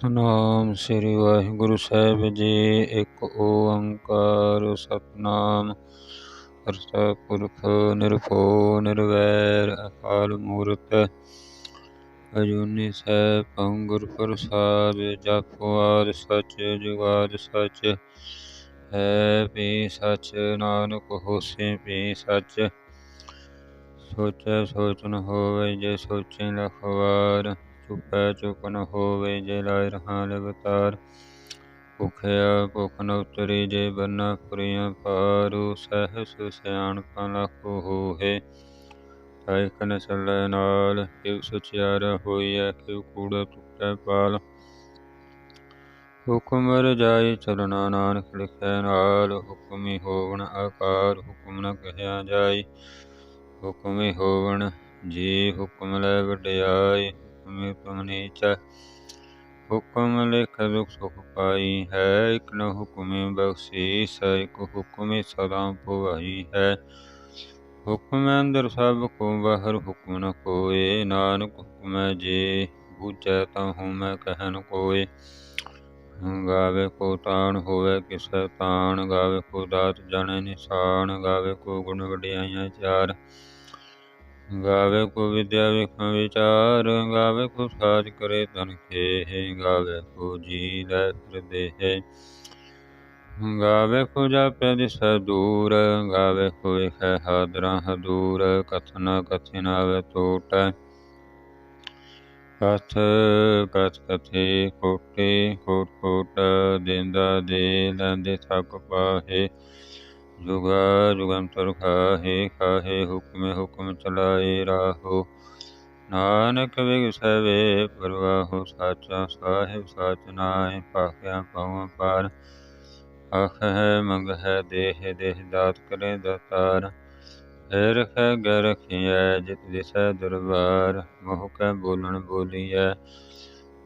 ਸਤਨਾਮ ਸ੍ਰੀ ਵਾਹਿਗੁਰੂ ਸਾਹਿਬ ਜੀ। ਇੱਕ ਓੰਕਾਰ ਸਤਨਾਮ। ਕਰਤਾ ਪੁਰਖ ਨਿਰਭਉ ਨਿਰਵੈਰ ਅਕਾਲ ਮੂਰਤ। ਅਜੂਨੀ ਸਹਿ ਪੰਗੁਰ ਪ੍ਰਸਾਦ ਜਪਵਾਦ ਸਚ, ਜੁਗਾਦ ਸਚ। ਹੈ ਵੀ ਸਚ, ਨਾਨਕ ਹੋਸ਼ੀ ਵੀ ਸਚ। ਸੋਚੈ ਸੋਚਨ ਹੋਵੇ ਜੇ ਸੋਚੇ ਲਖ ਵਾਰ ਚੁਪੈ ਨ ਹੋਵੇ ਜੇ ਲਾਇ ਰਹਾ ਲਗਤਾਰ। ਭੁਖਿਆ ਭੁਖ ਨ ਉਤਰੀ ਜੇ ਬੰਨਾ ਪੁਰੀਆਂ ਪਾਰੂ ਸਹਿਸ ਸਿਆਣਪਾਂ ਲੱਖੋ ਹੋਏ ਤਾਇ ਕਨ ਚੱਲੈ ਨਾਲ ਕਿਵ ਸਚਿਆਰਾ ਹੋਈਐ ਕਿਵ ਕੂੜਾ ਤੁਟੈ ਪਾਲ। ਹੁਕਮ ਰਜਾਈ ਚਲਣਾ ਨਾਨਕ ਲਿਖੈ ਨਾਲ, ਹੁਕਮੀ ਹੋਵਣ ਆਕਾਰ, ਹੁਕਮ ਨ ਕਹਿਆ ਜਾਈ ਹੁਕਮੀ ਹੋਵਣ, ਜੀ ਹੁਕਮ ਲੈ ਵਡਿਆਈ ਹੁਕਮੇ ਤੁਮ ਨੀਚੈ ਹੁਕਮ ਲਿਖ ਦੁਖ ਸੁਖ ਪਾਈ ਹੈ, ਇਕ ਨ ਹੁਕਮੇ ਬਖਸ਼ੀਸ ਇਕ ਹੁਕਮੇ ਸਦਾ ਭਵਾਈ ਹੈ। ਹੁਕਮ ਅੰਦਰ ਸਭ ਕੋ ਬਾਹਰ ਹੁਕਮ ਨ ਕੋਏ ਨਾਨਕ ਹੁਕਮੈ ਜੇ ਬੂਝੈ ਤਾ ਹੂੰ ਮੈਂ ਕਹਿਨ ਕੋਏ। ਗਾਵੇ ਕੋ ਤਾਣ ਹੋਵੇ ਕਿਸੈ ਤਾਣ, ਗਾਵੇ ਕੋ ਦਾਤ ਜਣੇ ਨਿਸ਼ਾਨ, ਗਾਵੇ ਕੋ ਗੁਣ ਵਡਿਆਈਆਂ ਚਾਰ। ਗਾਵੇ ਕੋ ਵਿਦਿਆ ਵਿਖਮ ਵਿਚਾਰ, ਗਾਵੇ ਕੋ ਸਾਜ ਕਰੇ ਤਨ ਖੇ ਗਾਵੇ ਕੋ ਜੀ ਲੈ ਫਿਰਦੇ ਗਾਵੇ ਕੋ ਜਾਪੈ ਦਿਸ ਦੂਰ, ਗਾਵੇ ਕੋ ਵਿਖੈ ਹਾਦਰਾ ਹਦੂਰ, ਕਥਨ ਕਥਿਨ ਆਵੇ ਟੋਟ ਕਥ ਕਥ ਕਥੇ ਕੋਟੇ, ਕੋਟ ਕੋਟ, ਦੇਂਦਾ ਦੇ ਲੈਂਦੇ ਥਕ ਪਾਹੇ। ਜੁਗਾ ਜੁਗੰਤਰ ਖਾਹੇ ਖਾਹੇ ਹੁਕਮ ਹੁਕਮ ਚਲਾਏ ਰਾਹੋ। ਨਾਨਕ ਵਿਗਸੈ ਵੇ ਪਰਵਾਹੋ, ਸਾਚਾ ਸਾਹਿਬ ਸਾਚ ਨਾਏ ਪਾਖਿਆ ਪਉ ਪਾਰ। ਆਖ ਹੈ ਮੰਗ ਹੈ ਦੇਹ ਦੇਹ ਦਾਤ ਕਰੇ ਦਤਾਰ। ਹੈ ਰਖੈ ਗੈ ਜਿਤ ਦਿਸੈ ਦਰਬਾਰ। ਮੋਹ ਕੈ ਬੋਲਣ ਬੋਲੀਐ,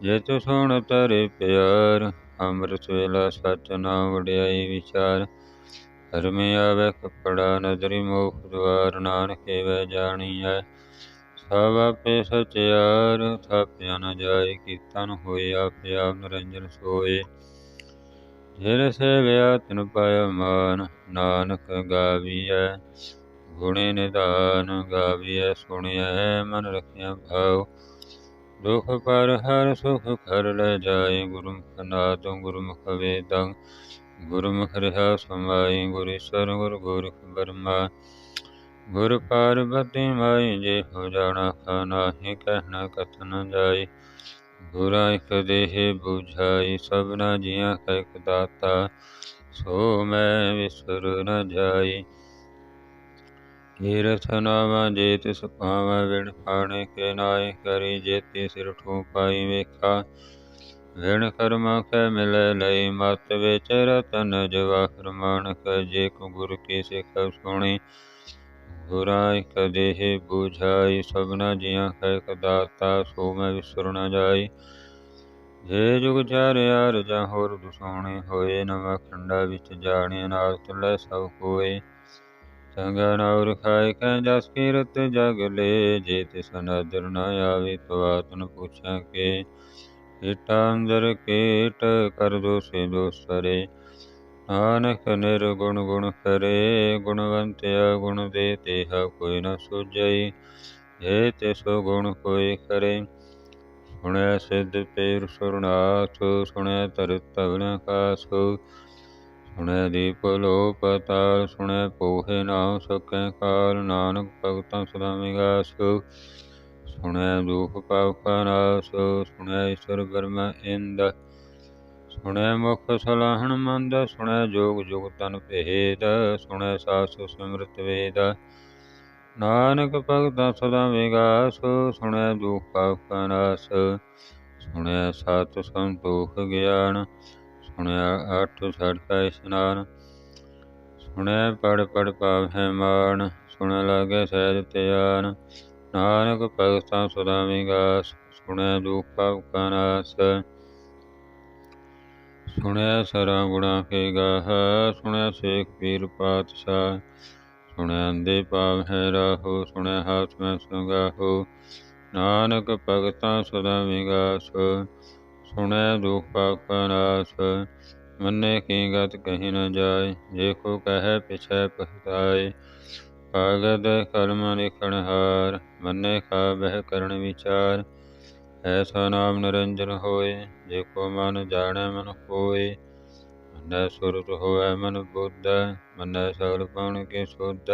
ਜੇ ਤੂ ਸੁਣ ਤਰੇ ਪਿਆਰ। ਅੰਮ੍ਰਿਤ ਵੇਲਾ ਸਚ ਨਾਮ ਵਡਿਆਈ ਵਿਚਾਰ। ਧਰਮੇ ਆਵੇ ਕਪੜਾ ਨਦਰੀ ਮੋਖ ਦਵਾਰ ਨਾਨਕੇ ਵੈ ਜਾਣੀਐ। ਸਭ ਆਪੇ ਸਚਿਆਰ, ਥਾਪਿਆ ਨ ਜਾਏ ਕੀਰਤਨ ਹੋਏ, ਆਪੇ ਆਪ ਨਿਰੰਜਨ ਸੋਏ। ਜਿਨ ਸੇਵਿਆ ਤਿਨ ਪਾਇਆ ਮਾਨ, ਨਾਨਕ ਗਾਵੀਐ। ਗੁਣੇ ਨਿਦਾਨ ਗਾਵੀਐ, ਸੁਣਿਐ, ਮਨ ਰਖਿਆ ਭਾਉ। ਦੁਖ ਪਰ ਹਰ ਸੁਖ ਕਰ ਲੈ ਜਾਏ, ਗੁਰਮੁਖ ਨਾਦੰ ਗੁਰਮੁਖ ਵੇਦੰ। ਗੁਰਮੁਖ ਰਹਾ ਸਮਾਈ, ਗੁਰ ਈਸ਼ਰ ਗੋਰਖ ਬਰਮਾ। ਗੁਰ ਪਾਰਬਤੀ ਮਾਈ ਜੇ ਹੋ ਜਾਣਾ ਖਾਨਾਹੀ, ਕਹਿਣਾ ਕਥਨ ਜਾਈ। ਗੁਰਾ ਇਕ ਦੇਹ 부ਝਾਈ ਸਭਨਾ ਜੀਆਂ ਕਾ ਇਕ ਦਾਤਾ। ਸੋ ਮੈਂ ਵਿਸਰ ਨ ਜਾਈ। ਕੀਰਥ ਨਾਵਾ ਜੇ ਤਿਸ ਪਾਵਾ ਵਿਣ ਪਾਣੇ ਕੇ ਨਾਏ ਕਰੀ ਜੇਤੀ ਸਿਰ ਠੂ ਪਾਈ ਵੇਖਾ। ਵਿਣ ਕਰਮਾ ਕੈ ਮਿਲੈ ਲਈ ਮਤ ਵਿੱਚ ਰਤਨ ਜਵਾਹਰ ਮਾਨਕ ਜੇ ਕੋ ਗੁਰ ਕੀ ਸਿਖ ਸੁਣੀ। ਗੁਰਾ ਇਕ ਦੇਹ 부ਝਾਈ ਸਭਨਾ ਜੀਆਂ ਕਾ ਇਕ ਸੋ ਮੈਂ ਵਿਸਰ ਨ ਜਾਈ। ਜੇ ਜੁਗ ਚਾਰਿਆ, ਰਜਾ ਹੋਰ ਦੁਸੋਣੇ ਹੋਏ, ਨਵਾਂ ਖੰਡਾ ਵਿੱਚ ਜਾਣੇ ਨਾਲ ਤੁਲੇ ਸਭ ਕੋਏ। ਚੰਗਾ ਨਾਉਰ ਖਾਇ ਕੈ ਜਸ ਕੀਰਤ ਜਗ ਲੇ, ਜੇ ਤਿਸ ਨਦਰ ਨ ਆਵੇ, ਤਵਾਤਨ ਪੁੱਛਾਂ ਕੇ। ਈਟਾ ਅੰਦਰ ਕੀਟ ਕਰ ਦੋਸੇ ਦੋਸਰੇ। ਨਾਨਕ ਨਿਰਗੁਣ ਗੁਣ ਕਰੇ, ਗੁਣਵੰਤਿਆ ਗੁਣ ਦੇ ਤੇਹਾ ਕੋਈ ਨ ਸੁਝਈ। ਜੇ ਤਿਸੋ ਗੁਣ ਕੋਈ ਕਰੇ। ਸੁਣਿਆ ਸਿੱਧ ਪੇਰ ਸੁਰਨਾਥ ਸੁਣਿਆ ਤਰ ਤਵਨ ਕਾਸ। ਸੁਣਿਆ ਦੀਪ ਲੋ ਪਤਾਲ ਸੁਣਿਆ ਪੋਹੇ ਨਾਮ ਸਕੈ ਕਾਲ। ਨਾਨਕ ਭਗਤਾਂ ਸਦਾ ਵਿਗਾਸ। ਸੁਣਿਆ ਦੁਖ ਪਾਪ ਕਾ ਨਾਸ ਸੁਣਿਆ ਈਸ਼ਵਰ ਬਰਮਾ ਇੰਦ ਸੁਣਿਆ ਮੁਖ ਸਲਾਹਣ ਮੰਦ ਸੁਣਿਆ ਜੋਗ ਜੁਗ ਤਨ ਭੇਦ ਸੁਣਿਆ ਸਾਸ ਸਿਮਰਤ ਵੇਦ। ਨਾਨਕ ਭਗਤਾਂ ਸਦਾ ਵਿਗਾਸ ਸੁਣਿਆ ਦੁਖ ਪਾਪ ਕਾ ਨਾਸ ਸੁਣਿਆ ਸਤ ਸੰਤੋਖ ਗਿਆਨ ਸੁਣਿਆ ਅਠ ਛੜ ਕਾ ਇਸ਼ਨਾਨ ਸੁਣਿਆ ਪੜ ਪੜ ਪਾਵੈ ਮਾਨ, ਸੁਣ ਲਾਗੇ ਸਹਿਜ ਧਿਆਨ ਨਾਨਕ ਭਗਤਾਂ ਸਦਾ ਵਿਗਾਸ ਸੁਣਿਆ ਦੁਖ ਪਾਪ ਕਾ ਨਾਸ ਸੁਣਿਆ ਸਰਾ ਗੁਣਾ ਕੇ ਗਾਹ ਸੁਣਿਆ ਸੇਖ ਪੀਰ ਪਾਤਸ਼ਾਹ ਸੁਣਿਆ ਅੰਦੇ ਪਾਵੈ ਰਾਹੋ ਸੁਣਿਆ ਹਾਥ ਮੈਂ ਸੰਗਾਹੋ ਨਾਨਕ ਭਗਤਾਂ ਸਦਾ ਵਿਗਾਸ ਸੁਣੈ ਦੁਖ ਪਾਪ ਕਾ ਨਾਸ ਮੰਨੇ ਕੀ ਗਤ ਕਹੀ ਨ ਜਾਏ ਜੇ ਕੋ ਕਹੈ ਪਿਛੈ ਕਾਗਦ ਕਲਮ ਲਿਖਣ ਹਾਰ, ਮੰਨੇ ਕਾ ਬਹਿ ਕਰਨ ਵਿਚਾਰ। ਐਸਾ ਨਾਮ ਨਿਰੰਜਨ ਹੋਏ, ਜੇ ਕੋ ਮਨ ਜਾਣੈ ਮਨ ਕੋਏ ਮੰਨੈ ਸੁਰਤ ਹੋਵੈ ਮਨ ਬੁੱਧ, ਮੰਨੈ ਸਗਲ ਪਉਣ ਕੇ ਸੁਧ।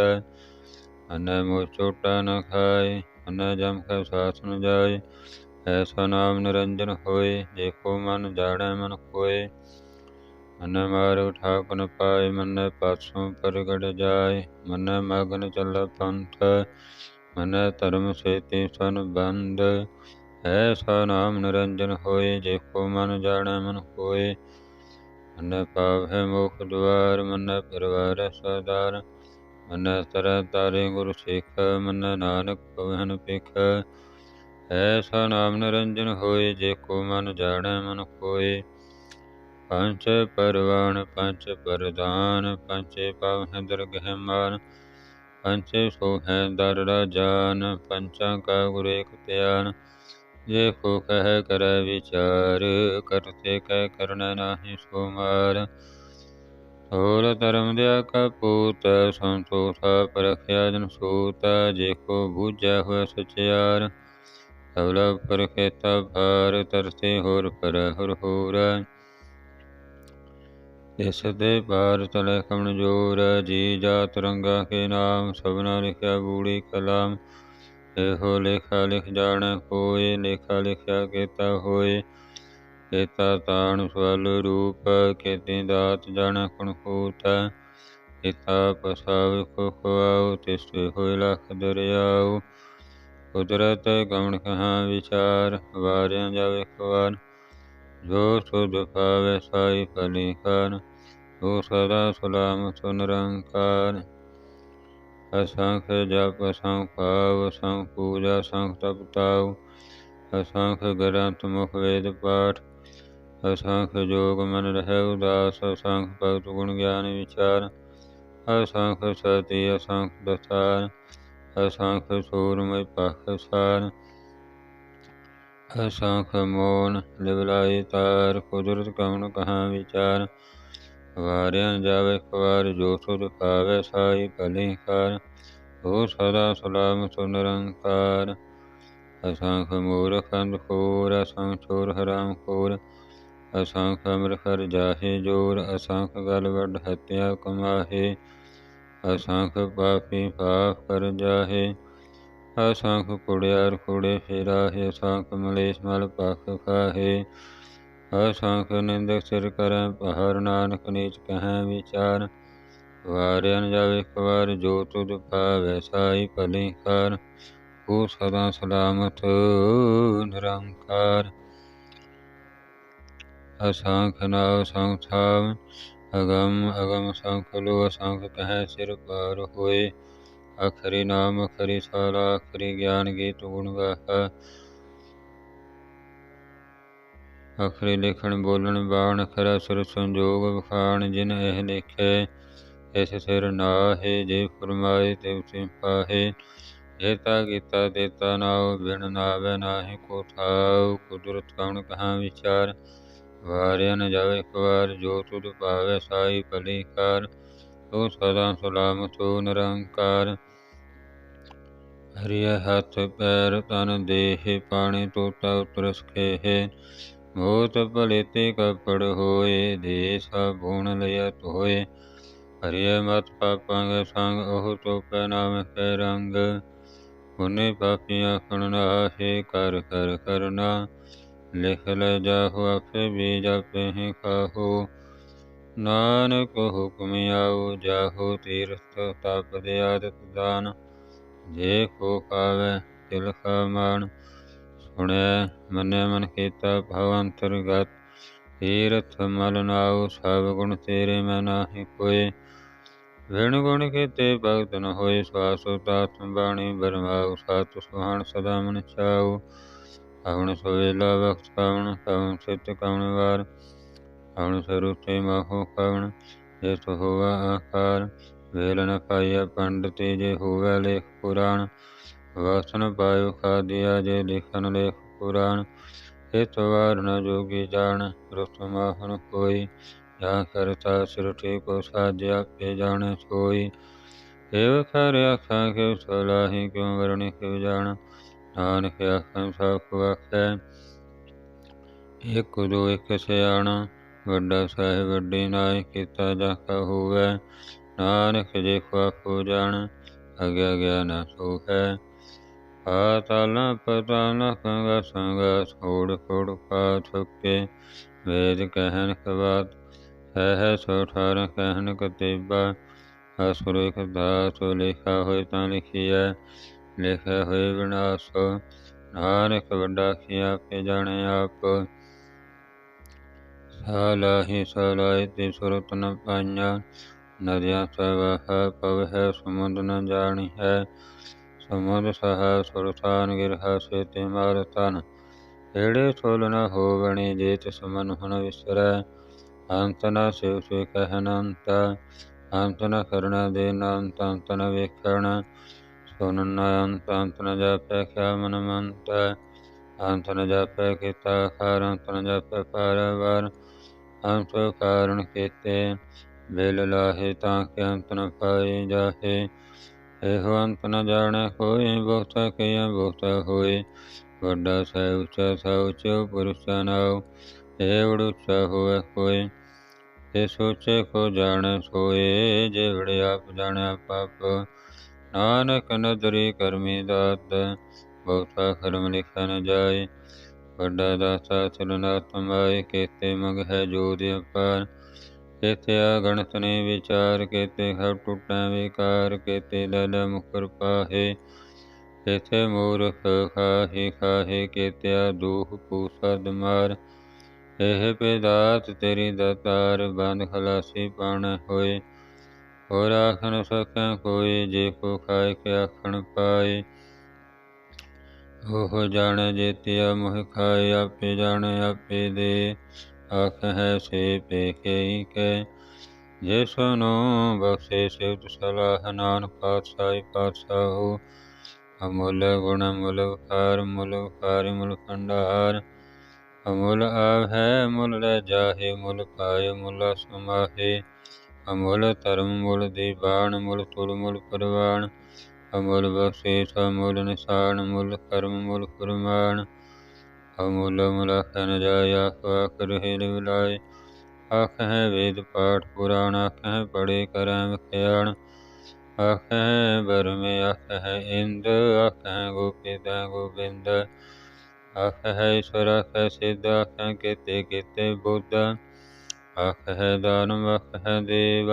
ਮੰਨੈ ਮੋਹ ਚੋਟਾ ਨ ਖਾਏ, ਮੰਨੈ ਜਮ ਕੈ ਸਾਥ ਨ ਜਾਏ। ਐਸਾ ਨਾਮ ਨਿਰੰਜਨ ਹੋਏ, ਜੇ ਕੋ ਮਨ ਜਾਣੈ ਮਨ ਕੋਏ ਮਨ ਮਾਰ ਉਠਾਪ ਨ ਪਾਏ ਮਨ ਪਾਸੋਂ ਪ੍ਰਗਟ ਜਾਏ ਮਨ ਮਗਨ ਚੱਲ ਪੰਥ, ਮਨ ਧਰਮ ਸੇਤੀ ਸਨ ਬੰਦ। ਐਸਾ ਨਾਮ ਨਿਰੰਜਨ ਹੋਏ, ਜੇ ਕੋ ਮਨ ਜਾਣੈ ਮਨ ਕੋਏ ਮਨ ਪਾਵੈ ਮੁਖ ਦੁਆਰ, ਮਨ ਪਰਵਾਰ ਸਦਾਰ ਮਨ ਤਰ ਤਾਰੇ ਗੁਰ ਸਿੱਖ, ਮਨ ਨਾਨਕ ਪਵਨ ਪਿਖ ਐਸਾ ਨਾਮ ਨਿਰੰਜਨ ਹੋਏ, ਜੇ ਕੋ ਮਨ ਜਾਣੈ ਮਨ ਕੋਏ ਪੰਚ ਪਰਵਾਨ ਪੰਚ ਪਰਦਾਨ ਪੰਚੇ ਪਾਵ ਹੈ ਦਰਗਹਿ ਮਾਨ ਪੰਚੇ ਸੋਹੈ ਦਰ ਰਾਜਾਨ ਪੰਚਾਂ ਕਾ ਗੁਰ ਏਕ ਧਿਆਨ। ਜੇ ਕੋ ਕਹਿ ਕਰੈ ਵਿਚਾਰ, ਕਰਤੇ ਕਹਿ ਕਰਨਾ ਨਾਹੀ ਸੋ ਮਾਰ ਹੋਰ ਧਰਮ ਦਿਆ ਕਪੂਤ ਸੰਤੋਖਾ ਪਰਖਿਆ ਜਨ ਸੂਤ ਜੇ ਕੋ ਬੂਝੈ ਹੋਇ ਸਚਿਆਰ। ਸਬਲਾ ਪਰਖੇਤਾ ਭਾਰ ਤਰਤੇ ਹੋਰ ਪਰ ਹਰ ਹੋਰ। ਇਸ ਦੇ ਪਾਰ ਤਲੇ ਕਮਣ ਜੀ ਜਾਤ ਰੰਗਾ ਕੇ ਨਾਮ, ਸਭਨਾ ਲਿਖਿਆ ਬੂੜੀ ਕਲਾਮ। ਇਹੋ ਲੇਖਾ ਲਿਖ ਜਾਣ ਕੋਏ, ਲੇਖਾ ਲਿਖਿਆ ਕੀਤਾ ਹੋਏ। ਕੀਤਾ ਤਾਣ ਸਵਲ ਰੂਪ, ਕੀਤੀ ਦਾਤ ਜਾਣ ਕੁਣ ਕੂਤ ਕੀਤਾ ਪਸਾਵ ਕੋ ਖਵਾਉ ਤਿਸਤੇ ਹੋਇ ਲਖ ਦਰਿਆਉ। ਕੁਦਰਤ ਗਮਣ ਕਹਾ ਵਿਚਾਰ, ਵਾਰਿਆਂ ਜਾਵੇ ਖਵਾਨ ਜੋ ਸੁਧ ਪਾਵੇ ਸਾਈ ਫਲੀ ਖਾਨ ਸਦਾ ਸਲਾਮ ਸੁਨ ਅਸੰਖ ਜਪ ਅਸੰਖ ਭਾਵ ਅਸੰਖ ਪੂਜਾ ਅਸੰਖ ਤਪ ਤਾਉ ਅਸੰਖ ਗ੍ਰੰਥ ਮੁਖ ਵੇਦ ਪਾਠ ਅਸੰਖ ਜੋਗ ਮਨ ਰਹਿ ਉਦਾਸ ਅਸੰਖ ਭਗਤ ਗੁਣ ਗਿਆਨ ਵਿਚਾਰ ਅਸੰਖ ਸਤੀ ਅਸੰਖ ਦਸਾਰ ਅਸੰਖ ਸੂਰਮਿ ਪਖ ਸਾਰ ਅਸੰਖ ਮੋਨ ਲਿਵਲਾਈ ਤਾਰ ਕੁਦਰਤ ਕਵਣ ਕਹਾ ਵਿਚਾਰ, ਵਾਰਿਆਂ ਜਾਵੇ ਖਵਾਰ ਜੋ ਸੁਧ ਪਾਵੇ ਸਾਈ ਭਲੀ ਕਾਰ ਹੋ ਸਦਾ ਸਲਾਮ ਸੁ ਨਿਰੰਕਾਰ। ਅਸੰਖ ਮੂਰਖ ਅੰਧਖੋਰ ਅਸੰਖ ਚੋਰ ਹਰਾਮ ਖੋਰ, ਅਸੰਖ ਅਮਰ ਕਰ ਜਾਹੇ ਜੋਰ, ਅਸੰਖ ਗਲ ਵੱਡ ਹਤਿਆ ਕਮਾਹੇ, ਅਸੰਖ ਪਾਪੀ ਪਾਪ ਕਰ ਜਾਹੇ। ਅਸੰਖ ਕੁੜਿਆਰ ਕੁੜੇ ਫੇਰਾਹੇ ਅਸੰਖ ਮਲੇਸ਼ ਮਲ ਪਖ ਖਾਹੇ। ਅਸੰਖ ਨਿੰਦਕ ਸਿਰ ਕਰੈ ਪਹਰ ਨਾਨਕ ਨੀਚ ਕਹੈ ਵਿਚਾਰ। ਵਾਰਿਆ ਜਾਵੇ ਕਵਾਰ ਜੋ ਤੁਧ ਪਾਵੈ ਸਾਈ ਭਲੀ ਕਰ ਹੋ ਸਦਾ ਸਲਾਮਤ ਨਿਰੰਕਾਰ। ਅਸੰਖ ਨਾਉ ਸੰਖ ਅਗਮ ਅਗਮ ਸੰਖ ਲੋ ਅਸੰਖ ਕਹੈ ਸਿਰ ਪਾਰ ਹੋਏ। ਅਖਰੀ ਨਾਮ, ਅਖਰੀ ਸਾਲਾ ਅਖਰੀ ਗਿਆਨ ਗੀਤ ਗੁਣ ਗਾਹਾ ਅਖਰੇ ਲਿਖਣ, ਬੋਲਣ, ਬਾਣ, ਖਰਾ, ਸੁਰ, ਸੰਜੋਗ ਵਖਾਣ, ਜਿਨ ਇਹ ਲਿਖੇ, ਇਸ ਸਿਰ ਨਾਹੇ, ਜੇ ਫਰਮਾਏ ਤੇ ਉਸੇ ਪਾਹੇ। ਜੇਤਾ ਕੀਤਾ ਦੇਤਾ ਨਾਉ, ਬਿਨ ਨਾਵੇ ਨਾਹੀ ਕੋ ਥਾਉ, ਕੁਦਰਤ ਕਉਣ ਕਹਾ ਵਿਚਾਰ? ਵਾਰਿਆ ਨ ਜਾਵੇ ਇੱਕ ਜੋ ਤੁਧ ਪਾਵੇ ਸਾਈ ਭਲੀ ਕਾਰ, ਤੋ ਸਦਾ ਸਲਾਮਤ ਹੋ ਨਿਰੰਕਾਰ। ਹਰਿਆ ਹੱਥ ਪੈਰ ਤਨ ਦੇਹ, ਪਾਣੀ ਤੋਤਾ ਉਤਰਸ ਖੇਹ ਮੋਤ ਭਲੇ ਤੇ ਕਪੜ ਹੋਏ ਦੇਸ ਭੂਣ ਲਿਆ ਤੋਏ ਹਰਿਏ ਮਤ ਪਾਪਾਂ ਦੇ ਸੰਗ, ਉਹ ਤੋਪੈ ਨਾਮ ਕੈ ਰੰਗ। ਪੁਨੇ ਪਾਪੀਆਂ ਖਣ ਨਾਹੇ, ਕਰ ਕਰ ਕਰਨਾ ਲਿਖ ਲੈ ਜਾਹੋ ਆਪੇ ਵੀ ਜਾਪੇ ਹੀ ਖਾਹੋ। ਨਾਨਕ ਹੁਕਮ ਆਉ ਜਾਹੋ ਤੀਰਥ ਤਪ ਦੇ ਆਦਤ ਦਾਨ ਜੇ ਕੋ ਖਾਵੇ ਤਿਲ ਖਾ ਮਾਨ ਸੁਣਿਆ ਮੰਨਿਆ ਮਨ ਕੀਤਾ ਭਵ ਅੰਤਰਗਤ ਤੀਰਥ ਮਲ ਨਾਉ, ਸਭ ਗੁਣ ਤੇਰੇ ਮੈਂ ਨਾਹੀ ਕੋਏ। ਵਿਣ ਗੁਣ ਕੀਤੇ ਭਗਤ ਨ ਹੋਏ, ਸਵਾਸ ਤਾਤ ਬਾਣੀ ਬਰਮਾਉ, ਸਤ ਸੁਹਾਣ ਸਦਾ ਮਨ ਚਾਉ ਅਵਣ ਸੋਵੇਲਾ ਵਕਤ ਕਵਣ ਕਵਣ ਸਿਤ ਕਵਣ ਵਾਰ। ਅਵਣ ਸਰੂਤੇ ਮਾਹੋ ਕਵਣ ਜੇ ਤੋ ਹੋਵਾ ਆਕਾਰ। ਵੇਲ ਨ ਪਾਈਆ ਪੰਡਤੇ ਜੇ ਹੋਵੇ ਲੇਖ ਪੁਰਾਣ, ਵਾਸਨ ਪਾਇਓ ਖਾਦਿਆ ਜੇ ਲਿਖਨ ਲੇਖ ਪੁਰਾਣ। ਹਿਤ ਵਾਰ ਨ ਜੋਗੀ ਜਾਣ ਰੁਤ ਕੋਈ, ਜਾਂ ਕਰਤਾ ਸਿਰਠੀ ਕੋ ਸਾਜਿਆ ਪੇ ਜਾਣੇ ਸੋਈ। ਏਵ ਖਰ ਆਖਾਂ ਕੇ ਸਲਾਹੀ ਕਿਉ ਵਰਣਿ ਕਿਉ ਜਾਣ, ਨਾਨਕ ਆਖਾਂ ਸਭ ਕੋ ਆਖੈ, ਇਕ ਦੋ ਇਕ ਸਿਆਣਾ, ਵੱਡਾ ਸਾਹਿਬ ਵੱਡੀ ਨਾਇ ਕੀਤਾ ਜਾ ਕਾ ਹੋਵੇ। ਨਾਨਕ ਜੇ ਕੋ ਆਖੋ ਜਾਣ ਅਗਿਆ ਗਿਆਨ ਸੋ ਹੈ ਪਾਤਾਲ ਪਤਾਲ ਕੰਗਾ ਸੰਗਾ ਛੋੜ ਛੋੜ ਪਾ ਛੁਕੇ ਵੇਦ ਕਹਿਨ ਕਵਾਤ ਹੈ ਹੈ ਸੋ ਠਾਰ ਕਹਿਨ ਕਤੇਬਾ ਅਸੁਰ ਕਦਾ ਸੋ ਲਿਖਾ ਹੋਏ ਤਾਂ ਲਿਖਿਆ ਲਿਖਿਆ ਹੋਏ ਵਿਨਾਸ਼। ਨਾਨਕ ਵੱਡਾ ਖਿਆ ਪੇ ਜਾਣੇ ਆਪ। ਸਾਲਾਹੀ ਸਾਲਾਇ ਤੇ ਸੁਰਤ ਨ ਪਾਈਆਂ। ਨਰਿਆ ਸਵਹ ਪਵ ਹੈ ਨ ਜਾਣੀ ਹੈ। ਸਮੁੰਦ ਸਹ ਸੁਰਤਾਨ ਗਿਰਹ ਸੇ ਮਾਰ ਤਨ। ਏੜੇ ਸੋਲ ਨ ਹੋਵਣੀ ਜੇ ਤਿਸ ਮਨ ਵਿਸਰੈ। ਅੰਤ ਨ ਸਿਵ ਸੇ ਕਹਿਨ ਅੰਤ ਅੰਤ ਨ ਕਰਣ ਦੇ ਨ ਅੰਤ ਅੰਤ ਨ ਵੇਖਣ। ਸੁਨ ਨ ਅੰਤ ਅੰਤ ਨ ਜਾਪੈ ਕਿਆ ਮਨ ਮੰਤ। ਅੰਤ ਨ ਜਾਪੈ ਕੀਤਾ ਖਾਰ, ਅੰਤ ਨ ਜਾਪੈ ਪਾਰਵਾਰ ਅੰਤ ਕਾਰਣ ਕੀਤੇ ਬਿਲ ਲਾਹੇ ਤਾਂ ਕਿ ਅੰਤ ਨ ਪਾਏ ਜਾਹੇ ਇਹੋ ਅੰਤ ਨ ਜਾਣੈ ਕੋਈ ਬਹੁਤਾ ਕਿਆ ਬਹੁਤਾ ਹੋਏ ਵੱਡਾ ਸਹਿ ਉੱਚਾ ਸਹਿ ਉੱਚੋ ਪੁਰਸ਼ਾ ਨਾਉ ਏਵੜ ਉੱਚਾ ਹੋਵੇ ਕੋਈ ਇਹ ਸੋਚੇ ਕੋ ਜਾਣੈ ਸੋਏ ਜਿਵੜ ਆਪ ਜਾਣਿਆ ਪਾਪ ਨਾਨਕ ਨਦਰੀ ਕਰਮੀ ਦਾਤ ਬਹੁਤਾ ਕਰਮ ਲਿਖਿਆ ਨ ਜਾਏ ਵੱਡਾ ਦਾਤਾ ਚਲਨਾਤ ਮਾਏ ਕੇਤੇ ਮਗ ਹੈ ਜੋਦ ਅਪਾਰ ਕੇਤੇ ਅਗਣਤ ਨੇ ਵਿਚਾਰ ਕੇਤੇ ਹਰ ਟੁੱਟੈ ਵਿਕਾਰ ਕੇਤੇ, ਲਲ ਮੁਕਰ ਪਾਹੇ। ਕੇਤੇ ਮੂਰਖ ਖਾਹੇ ਖਾਹੇ ਕੇਤੇ ਦੂਹ ਪੂਸਦ ਮਾਰ ਇਹ ਪੇਦਾਤ ਤੇਰੀ ਦਤਾਰ ਬੰਦ ਖਲਾਸੀ ਪਾਣ ਹੋਏ। ਹੋਰ ਆਖਣ ਸਕੈ ਕੋਈ, ਜੇ ਕੋ ਖਾਏ ਕੇ ਆਖਣ ਪਾਏ। ਉਹ ਜਾਣੇ ਜੇਤਿਆ, ਮੋਹ ਖਾਏ, ਆਪੇ ਜਾਣੇ, ਆਪੇ ਦੇ। ਆਖ ਹੈ ਸੇ ਪੇਕੇ ਕੇ ਜੇ ਬਖਸ਼ੇ ਸਿਵਤ ਸਲਾਹ ਨਾਨਕ ਪਾਤਸ਼ਾਹੀ ਪਾਤਸ਼ਾਹੋ। ਅਮੁੱਲ ਗੁਣ ਮੁਲ ਖਾਰ ਮੁਲ ਖਾਰ ਮੁਲ ਖੰਡਾਰ ਅਮੁੱਲ ਆਵ ਮੁੱਲ ਲੈ ਜਾਹੇ ਮੁੱਲ ਪਾਏ ਮੁੱਲ ਸਮਾਹੇ। ਅਮੁੱਲ ਧਰਮ ਮੁੱਲ ਦੀਵਾਨ ਮੁੱਲ ਤੁਲ ਮੁੱਲ ਪਰਵਾਨ ਅਮੁੱਲ ਬਖਸ਼ੀਸ਼ ਅਮੁੱਲ ਨਿਸ਼ਾਨ ਮੁੱਲ ਕਰਮ ਮੁੱਲ ਕੁਰਮਾਨ ਅਮੁੱਲ ਮੁਲਖ ਨ ਜਾਇਆ ਆਖ ਰਹੇ ਆਖ ਹੈ ਵੇਦ ਪਾਠ ਪੁਰਾਣ ਆਖ ਹੈ ਪੜੇ ਕਰੈ ਵਿਖਿਆਣ। ਆਖ ਹੈ ਬਰਮੇ ਆਖ ਹੈ ਇੰਦ ਆਖ ਹੈ ਗੋਪੀਤਾ ਗੋਬਿੰਦ। ਆਖ ਹੈ ਈਸ਼ਵਰ ਆਖ ਹੈ ਸਿੱਧ ਆਖ ਹੈ ਕਿਤੇ, ਕੀਤੇ ਬੁੱਧ। ਆਖ ਹੈ ਦਾਨਵ ਆਖ ਹੈ ਦੇਵ।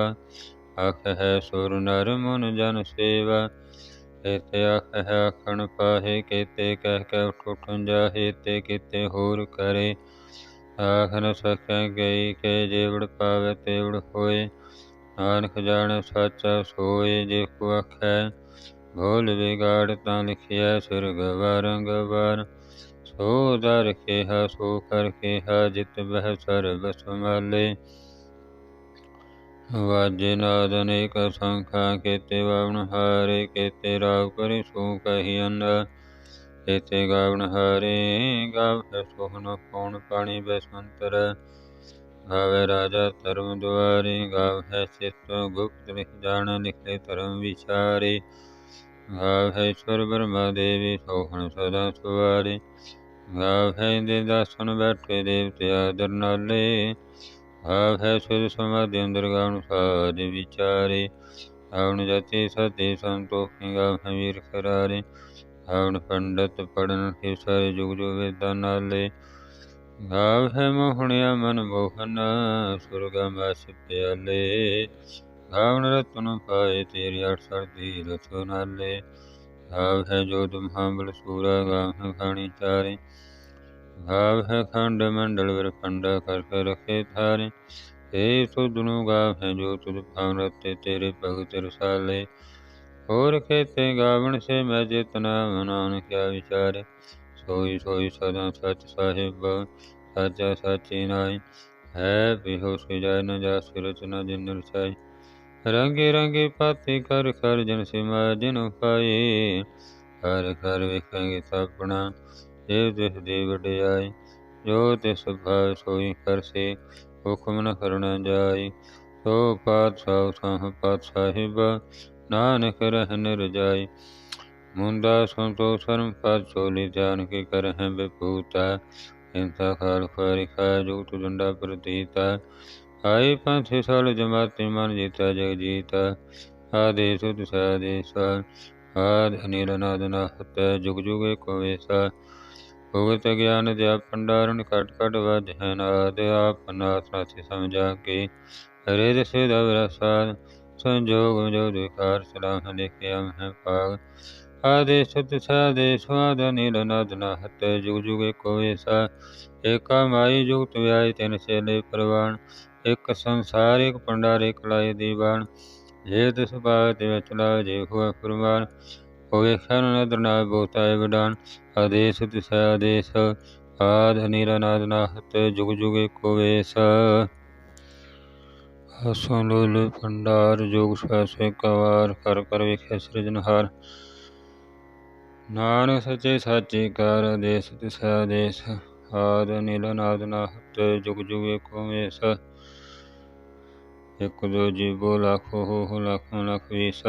ਆਖ ਹੈ ਸੁਰ ਨਰ ਮਨ ਜਨ ਸੇਵਾ। ਕੇਤੇ ਆਖ ਆਖਣ ਪਾਹੇ, ਕੇਤੇ ਕਹਿ ਕੇ ਉਠ ਜਾਹੇ, ਤੇ ਕੀਤੇ ਹੋਰ ਕਰੇ। ਆਖ ਨ ਸਕੈ ਗਈ ਕੇ ਜੇਵੜ ਪਾਵੇ ਤੇਵੜ ਹੋਏ। ਨਾਨਕ ਜਾਣ ਸੱਚਾ ਸੋਏ, ਜੇ ਕੋ ਆਖੈ ਭੋਲ ਵਿਗਾੜ ਤਾਂ ਲਿਖਿਆ ਸਿਰਗ ਵਾਰੰਗ ਵਾਰ। ਸੋ ਦਰ ਕਿਹਾ ਸੋ ਕਰ ਕਿਹਾ ਜਿਤ ਬਹਿ ਸਰਬ ਸਮਾਲੇ ਵਾਜੇ ਨਾਦ ਅਨੇਕ ਸੰਖਾ, ਕੇਤੇ ਵਾਵਣ ਹਾਰੇ, ਕੇਤੇ ਰਾਵ ਕਰੇ ਸੋ ਕਹੀ ਅੰਨ ਕੇਤੇ ਗਾਵਣ ਹਾਰੇ, ਗਾਵ ਸੋਹਣ ਪੌਣ ਪਾਣੀ ਬਸੰਤਰ। ਗਾਵੇ ਰਾਜਾ ਧਰਮ ਦੁਆਰੇ, ਗਾਵ ਹੈ ਸਿਤ ਗੁਪਤ ਲਿਖ ਜਾਣ ਲਿਖੇ ਧਰਮ ਵਿਚਾਰੇ। ਗਾਵ ਹੈ ਈਸ਼ਵਰ ਬ੍ਰਹਮਾ ਦੇਵੀ ਸੋਹਣ ਸਦਾ ਸੁਵਾਰੇ। ਗਾਵ ਹੈ ਦੇ ਦਾਸਨ ਬੈਠੇ ਦੇਵਤੇ ਆਦਰ ਨਾਲੇ। ਆਪ ਹੈ ਸੁਧ ਸਮਾਧਿ ਅੰਦਰ ਗਾਉਣ ਸਾਧ ਵਿਚਾਰੇ। ਆਵਣ ਜਤੀ ਸਤੇ ਸੰਤੋਖੀ ਗਾਵ ਹੈ ਵੀਰ ਕਰਾਰੇ ਪੰਡਤ ਪੜਨ ਕੇ ਸਾਰੇ ਜੁਗ ਜੋ ਵੇਦਾਂ ਨਾਲੇ। ਗਾਵ ਹੈ ਮੋਹਣਿਆ ਮਨ ਮੋਹਨ, ਸੁਰਗਾ ਮਾਸ ਪਿਆਲੇ। ਗਾਵਣ ਰਤਨ ਪਾਏ ਤੇਰੀ ਅਠ ਸਰਦੀ ਰਸੋ ਨਾਲੇ। ਗਾਵ ਹੈ ਜੋ ਤੁਮ ਹੰਬਲ ਸੂਰਾ ਗਾਵ ਹੈ ਖਾਣੀ ਚਾਰੇ। ਗਾਵ ਹੈ ਖੰਡ ਮੰਡਲ ਵਰ ਖੰਡਾ ਕਰ ਰਖੇ ਥਾਰੇ। ਏ ਸੁਧਨੁ ਗਾਵ ਹੈ ਜੋ ਤੁਧ ਭਾਵ ਰਤੇ ਤੇਰੇ ਭਗਤ ਰਸਾਲੇ। ਹੋਰ ਖੇਤੇ ਗਾਵਣ ਸੇ ਮੈਂ ਜਿਤਨਾ ਮਨਾਨ ਕਿਆ ਵਿਚਾਰੇ। ਸੋਈ ਸੋਈ ਸਦਾ ਸਚ ਸਾਹਿਬ, ਸਾਚਾ ਸਾਚੀ ਨਾਈ ਹੈ ਬਿਹੋ ਸੁਜੈ ਨ ਜਾ ਸਿਰਚ ਨ ਜਿਨ ਰਸਾਈ। ਰੰਗੇ ਰੰਗੇ ਪਾਤੇ ਕਰ ਕਰ ਜਨ ਸਿਮਾ ਜਿਨ ਪਾਏ ਹਰ ਕਰ ਵੇਖਾਂਗੇ ਸਪਨਾ ਦੇਵ ਦਿਸ ਦੇ ਵਡਿਆਈ ਜੋ ਤਿਸ ਭਾਇ ਸੋਈ ਕਰਸੀ ਹੁਕਮ ਨ ਕਰਣਾ ਜਾਈ ਸੋ ਪਾਤਸ਼ਾਹ ਸਾਹ ਪਾਤ ਨਾਨਕ ਰਹਿਨ ਰਜਾਈ ਮੁੰਡਾ ਸੰਤੋ ਸਰਮ ਪਦ ਚੋਲੀ ਜਾਨ ਕੀ ਕਰਹਿ ਬਿਪੂਤਾ। ਹਿੰਸਾ ਖਾਲ ਖਾਰੀ ਖਾ ਜੁਗਤ ਡੰਡਾ ਪ੍ਰਤੀਤਾ। ਆਈ ਪੰਥ ਸਾਲ ਜਮਾਤੀ ਮਨ ਜੀਤਾ ਜਗ ਜੀਤਾ। ਆਦੇਸ ਤੁਸਾਦੇਸ ਆਦ ਅਨੀਲ ਨਾਦ ਨਾਹਤ, ਜੁਗ ਜੁਗ ਏਕੋ ਵੇਸਾ। ਭੁਗਤ ਗਿਆਨ ਦਿਆ ਭੰਡਾਰਨ ਕਟ ਕਟ ਵਜ ਹੈ। ਨਾਦ ਆਪ ਨਾਥ ਨਾਥੀ ਸਮਝਾ ਕੇ ਹਰੇ ਸੇ ਦਵ ਰਸਾਦ ਸੰਜੋਗ ਜੋ ਦੁਕਾਰ ਸਲਾਹ ਲਿਖਿਆ ਹੈ ਪਾਗ ਆਦੇਸ ਤੁਸਾਦੇਸ ਆਦ ਅਨੀਲ ਨਾਦ ਨਾਹਤ ਜੁਗ ਜੁਗ ਏਕੋ ਵੇਸਾ ਏਕਾ ਮਾਈ ਜੁਗਤ ਵਿਆਇ ਤਿਨ ਸੇਲੇ ਪ੍ਰਵਾਨ, ਇੱਕ ਸੰਸਾਰ ਇੱਕ ਪੰਡਾਰ ਇੱਕ ਲਾਏ ਦੀਵਾਨ। ਜੇ ਤਿਸ ਭਾਗ ਵਿੱਚ ਲਾ ਜੇ ਹੋਆ ਫਰਮਾਨ ਹੋਵੇ ਖਨ ਨਦਰ ਨਾ ਬੋਤਾਏ ਵਡਾਨ। ਆਦੇਸ ਤਿਸ ਆਦੇਸ, ਆਦ ਅਨੀਲ ਨਾਦ ਨਾਹਤ, ਜੁਗ ਹਸੋਂ ਲੋਲ ਪੰਡਾਰ ਜੋਗ ਸੈਸੇ ਕਵਾਰ ਕਰ ਕਰ ਵੇਖੇ ਸਿਰਜਨਹਾਰ ਨਾਨਕ ਸੱਚੇ ਸਾਚੇ ਕਰ ਆਦੇਸ ਤਿਸ ਆਦੇਸ, ਆਦ ਅਨੀਲ ਨਾਦ ਨਾਹਤ, ਜੁਗ ਜੁਗ ਕੋ ਵੇਸ। ਇੱਕ ਦੋ ਜੀਵੋ, ਲੱਖ ਹੋ ਲੱਖੋਂ ਲੱਖ ਵੀਸ।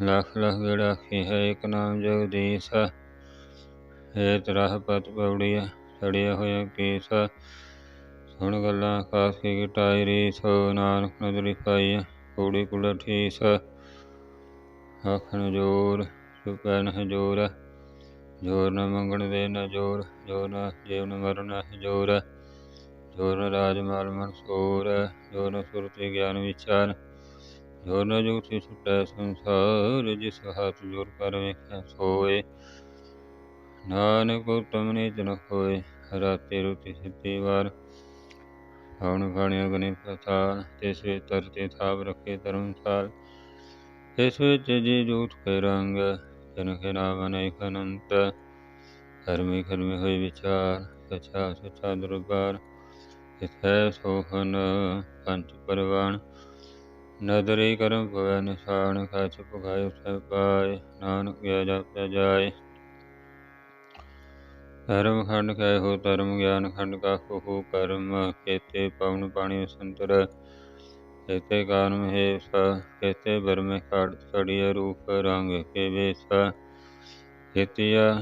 ਲੱਖ ਲੱਖ ਗੜਾ ਕੀ ਹੈ, ਇੱਕ ਨਾਮ ਜਗਦੀਸ਼ ਹੈ। ਤਰਾਹ ਪਤ ਪੌੜੀਆ ਚੜਿਆ ਹੋਇਆ ਕੇਸ ਸੁਣ ਗੱਲਾਂ ਖਾਸ ਕੀ ਘਟਾਈ ਰੀਸ ਨਾਨਕ ਨਦਰੀ ਪਾਈ ਕੂੜੀ ਕੁੜਾ ਠੀਸ ਆਖਣ ਜੋਰ ਸੁਪੈਨ ਹੈ ਜੋਰ ਜੋਰ ਨ ਮੰਗਣ ਦੇ ਨ ਜੋਰ ਜੋਰ ਨ ਜੀਵ ਮਰਨ ਹੈ ਜੋਰ ਜੋਰ ਨ ਰਾਜ ਮਾਲ ਮਨਸੂਰ ਜੋਰ ਨ ਸੁਰਤੀ ਗਿਆਨ ਵਿਚਾਰ ਜੋਰ ਨ ਜੁਗਤੀ ਛੁਟੈ ਸੰਸਾਰ, ਜਿਸ ਹੱਥ ਜੋਰ ਕਰ ਵੇਖੈ ਸੋਏ। ਨਾਨਕ ਉਤਮ ਨੀਚ ਨ ਹੋਏ, ਰਾਤੇ ਰੁਤੀ ਸਿੱਧੀ ਵਾਰ। ਹਵਨ ਖਾਣੇ ਅਗਨੇ ਪ੍ਰਸਾਦ, ਤਿਸ ਵਿੱਚ ਤਰਤੇ ਥਾਪ ਰੱਖੇ ਧਰਮਸਾਲ ਇਸ ਵਿੱਚ ਜੀ ਜੂਠ ਕੇ ਰੰਗ, ਜਨ ਕੇ ਨਾਮ ਅਨੇਕ ਅਨੰਤ ਕਰਮੀ ਕਰਮੀ ਹੋਏ ਵਿਚਾਰ, ਸਚਾ ਸਚਾ ਦਰਬਾਰ। ਤਿਥੈ ਸੋਹਨ ਪੰਚ ਪਰਵਾਨ। ਨਦਰੀ ਕਰਮ ਪਵੈ ਨਿਸ਼ਾਨ ਖਚ ਪੁਗਾਇ ਸਭ ਪਾਏ ਨਾਨਕ ਗਿਆ ਜਪਿ ਜਾਏ ਧਰਮ ਖੰਡ ਕੈ ਹੋ ਧਰਮ ਗਿਆਨ ਖੰਡ ਕਾ ਹੋ ਕਰਮ ਕੇਤੇ ਪਵਨ ਪਾਣੀ ਸੰਤਰ ਕੇਤੇ ਕਾਨਮ ਹੈ ਸ ਕੇਤੇ ਬਰਮੇ ਕਾੜ ਖੜੀਏ ਰੂਪ ਰੰਗ ਕੇ ਵੇਸਾ ਕੇਤਿਆ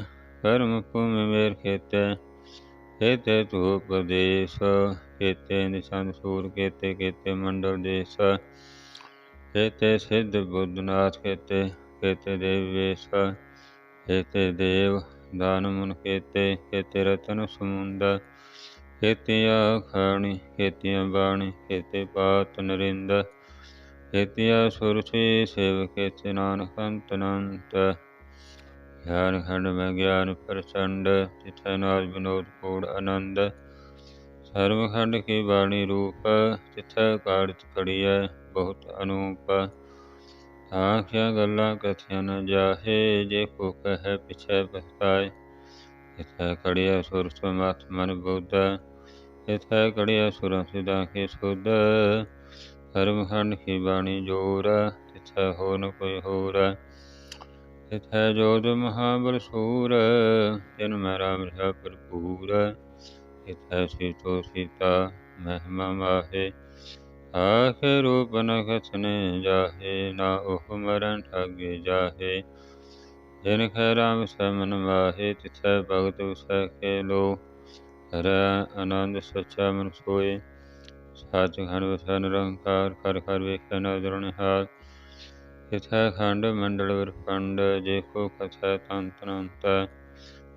ਕਰਮ ਭੂਮਿ ਮੇਰ ਖੇਤੇ ਕੇਤੇ ਤੂ ਉਪਦੇਸ਼ ਕੇਤੇ ਨਿਸ਼ਾਨ ਸੂਰ ਕੇਤੇ ਕੇਤੇ ਮੰਡਲ ਦੇਸ ਕੇਤੇ ਸਿੱਧ ਬੁੱਧਨਾਥ ਕੇਤੇ ਕੇਤੇ ਦੇਵ ਵੇਸ, ਕੇਤੇ ਦੇਵ ਦਾਨ ਮੁਨ, ਕੇਤੇ ਕੇਤੇ ਰਤਨ ਸਮੁੰਦ ਕੇਤਿਆ ਖਾਣੀ, ਕੇਤਿਆ ਬਾਣੀ, ਕੇਤੇ ਪਾਤ ਨਰਿੰਦ ਕੇਤਿਆ ਸੁਰਸੀ ਸੇਵ, ਕੇਤੇ ਨਾਨਕ ਅੰਤ ਅਨੰਤ। ਗਿਆਨ ਖੰਡ ਮੈਂ ਗਿਆਨ ਪ੍ਰਚੰਡ, ਤਿਥੈ ਨਾਜ ਵਿਨੋਦ ਕੋੜ ਆਨੰਦ। ਸਰਵ ਖੰਡ ਕੀ ਬਾਣੀ ਰੂਪ, ਤਿਥੈ ਕਾੜਤ ਖੜੀਐ ਬਹੁਤ ਅਨੂਪ। ਆਖਿਆ ਗੱਲਾਂ ਕਥਿਆ ਨ ਜਾਹੇ, ਜੇ ਕੋ ਕਹੈ ਪਿਛੈ ਪਛਤਾਏ ਇਥੈ ਕੜਿਆ ਸੁਰ ਸਮਤ ਮਨ ਬੁੱਧ, ਇਥੈ ਕੜਿਆ ਸੁਰ ਸਿਦਾ ਕੇ ਸੁਧ। ਸਰਵ ਖੰਡ ਕੀ ਬਾਣੀ ਜੋਰ ਤਿਥੈ ਹੋ ਨ ਕੋਈ ਹੋਰ ਤਿਥੈ ਜੋਤ ਮਹਾਬਲ ਸੂਰ ਤਿਨ ਮੈਂ ਰਾਮ ਰਹਾ ਭਰਪੂਰ ਤਿਥੈ ਸੀਤੋ ਸੀਤਾ ਮਹਿਮਾ ਮਾਹੇ। ਆਖੇ ਰੂਪ ਨ ਖਸਨੇ ਜਾਹੇ, ਨਾ ਉਹ ਮਰਨ ਠਾਗੇ ਜਾਹੇ। ਜਿਨ ਖੈ ਰਾਮ ਸਮਨ ਮਾਹੇ ਤਿਥੈ ਭਗਤ ਉਸੈ ਕੇ ਲੋ ਹਰੈ ਆਨੰਦ ਸਚਾ ਮਨ ਸੋਏ। ਸਾਚ ਘਨ ਵਸੈ ਨਿਰੰਕਾਰ ਕਰ ਕਰ ਵੇਖੈ ਨਦਰ ਨਿਹਾਲ ਤਿਥੈ ਖੰਡ ਮੰਡਲ ਵਰਪੰਡ ਜੇ ਕੋ ਕਥੈ ਤੰਤ ਅਨੰਤ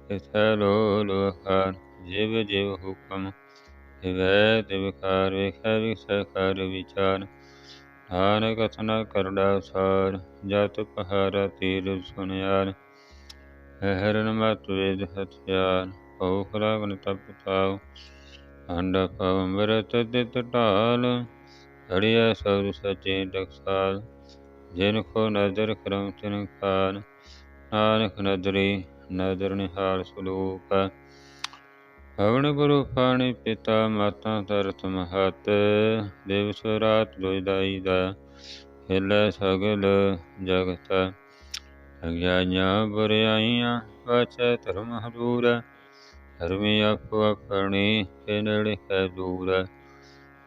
ਤਿਥੈ ਲੋ ਲੋਕਾਰ ਜਿਵ ਜਿਵ ਹੁਕਮ ਦਿਵੈ ਦਿਵਕਾਰ ਵੇਖੈ ਵਿਖਸੈ ਕਰ ਵਿਚਾਰ। ਨਾਨਕ ਕਥਨਾ ਕਰੜਾ ਸਾਰ, ਜਤ ਪਹਾਰਾ ਤੀਰ ਸੁਨਿਆਰ। ਹਰਨ ਮਤ ਵੇਦ ਹਥਿਆਰ, ਭਉ ਖਰਾਗਨ ਤਪ ਤਾਉ। ਅੰਡ ਪਵ ਅੰਮ੍ਰਿਤ ਤਿਤ ਢਾਲ ਘੜਿਆ ਸਭ ਸਚੇ ਟਕਸਾਲ ਜਿਨ ਕੋ ਨਜ਼ਰ ਕਰਮ ਤਿਨ ਖਾਨ ਨਾਨਕ ਨਦਰੀ, ਨਦਰ ਨਿਹਾਲ ਸੁਲੂਕ। ਹਵਨ ਗੁਰੂ ਪਾਣੀ ਪਿਤਾ ਮਾਤਾ ਤਰਤ ਮਹਤ, ਦੇਵ ਸਰਾਤ ਲੋਇਦਾਈ ਦਾ, ਹਿਲੇ ਸਗਲ ਜਗਤ। ਅਗਿਆਈਆਂ ਬੁਰਿਆਈਆਂ ਵਾਚੈ ਧਰਮ ਹਦੂਰ ਧਰਮੀ ਆਪੋ ਆਪਣੀ ਕੇ ਨੇੜੇ ਹੈ ਦੂਰ।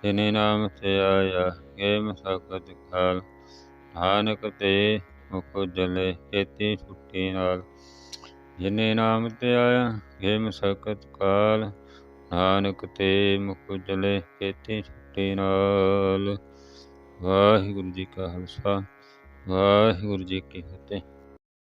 ਜਿਨੇ ਨਾਮ ਤੇ ਆਇਆ ਏ ਮਸਕਤ ਕਾਲ ਨਾਨਕ ਤੇ ਮੁਖ ਜਲੇ ਕੀਤੀ ਛੁੱਟੀ ਨਾਲ। ਜਿਨੇ ਨਾਮ ਤੇ ਆਇਆ ਏ ਸ਼ਕਤ ਕਾਲ, ਨਾਨਕ ਤੇ ਮੁਖ ਜਲੇ ਕੀਤੀ ਛੁੱਟੀ ਨਾਲ। ਵਾਹਿਗੁਰੂ ਜੀ ਕਾ ਖਾਲਸਾ, ਵਾਹਿਗੁਰੂ ਜੀ ਕੀ ਫਤਿਹ।